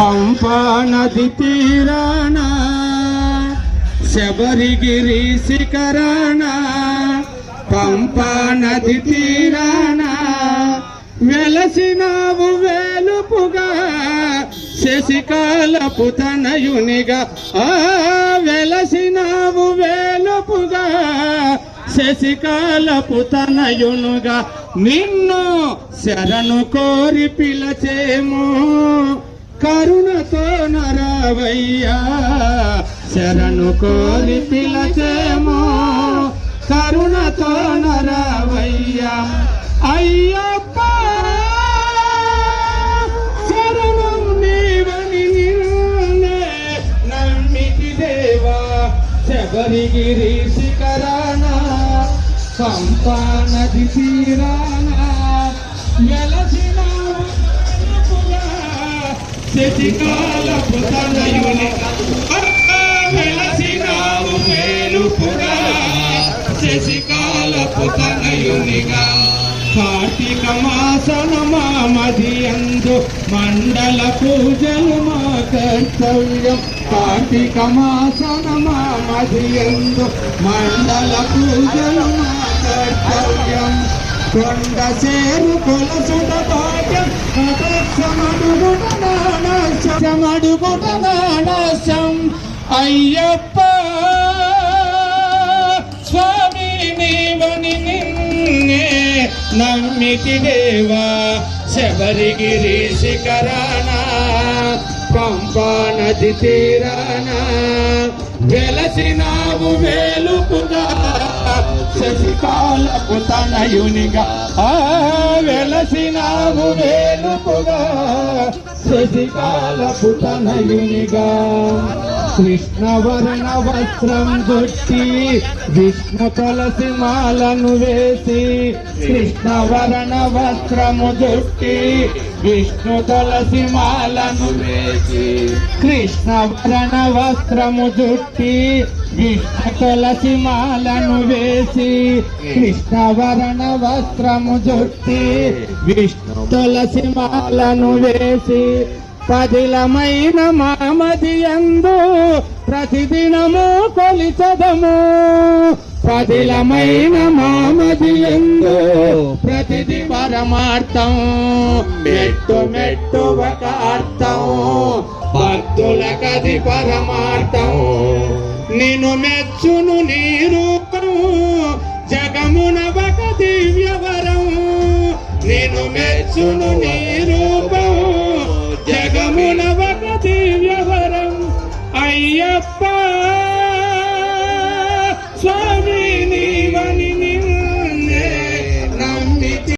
పంపా నది తీరాన శబరిగిరి శిఖరాన పంపా నది తీరాన వెలసినావు వేలుపుగా శశికాలపు తనయునిగా ఆ వెలసినావు వేలుపుగా శశికాలపు తనయునుగా నిన్ను శరణు కోరి పిలచేమో. నరవయ్యా శరణు కోరి పిలచేమో కరుణతో నరవయ్యా. అయ్యప్ప శరణం నీవని నమ్మికి దేవా. శబరిగిరి శిఖరాణ పంపా నది తీరాన వెలసినావు శశికాల పుతనయుని వెలసినావు శశికాల పుతనయునిగా కార్తీక మాసన మామది అందు మండల పూజలు మా కర్తవ్యం కార్తీక మాసన మామది అందు మండల పూజలు మా కర్తవ్యం కొండ సేరు కొలసుట భాగ్యం సమడుగుట నాశం అయ్యప్ప స్వామి నీవని నిన్నే నమ్మితి దేవా. శబరిగిరి శిఖరాణ పంపా నది తీరానా. వెలసినావు వేలుపుగా శశికాలకు తనయునిగా. ఆ వెలసినావు వేలుపుగా శశికాలకు తనయునిగా. కృష్ణవర్ణ వస్త్రం దొట్టి విష్ణు తులసి మాలను వేసి కృష్ణవర్ణ వస్త్రము దొట్టి విష్ణు తులసి మాలను వేసి కృష్ణ వరణ వస్త్రము చుట్టి విష్ణు తులసి మాలను వేసి కృష్ణ వరణ వస్త్రము చుట్టి విష్ణు తులసి మాలను వేసి పదిలమైన మామది ఎందు ప్రతిదినము కొలిచదము. పదిలమైన మామదియందు ప్రతిది పరమార్థం. మెట్టు మెట్టు ఒక అర్థం. భక్తుల కది పరమార్థం. నిన్ను మెచ్చును నీ రూపం జగమున ఒక దివ్యవరం నేను మెచ్చును నీ రూపం జగమున ఒక దివ్యవరం అయ్యప్ప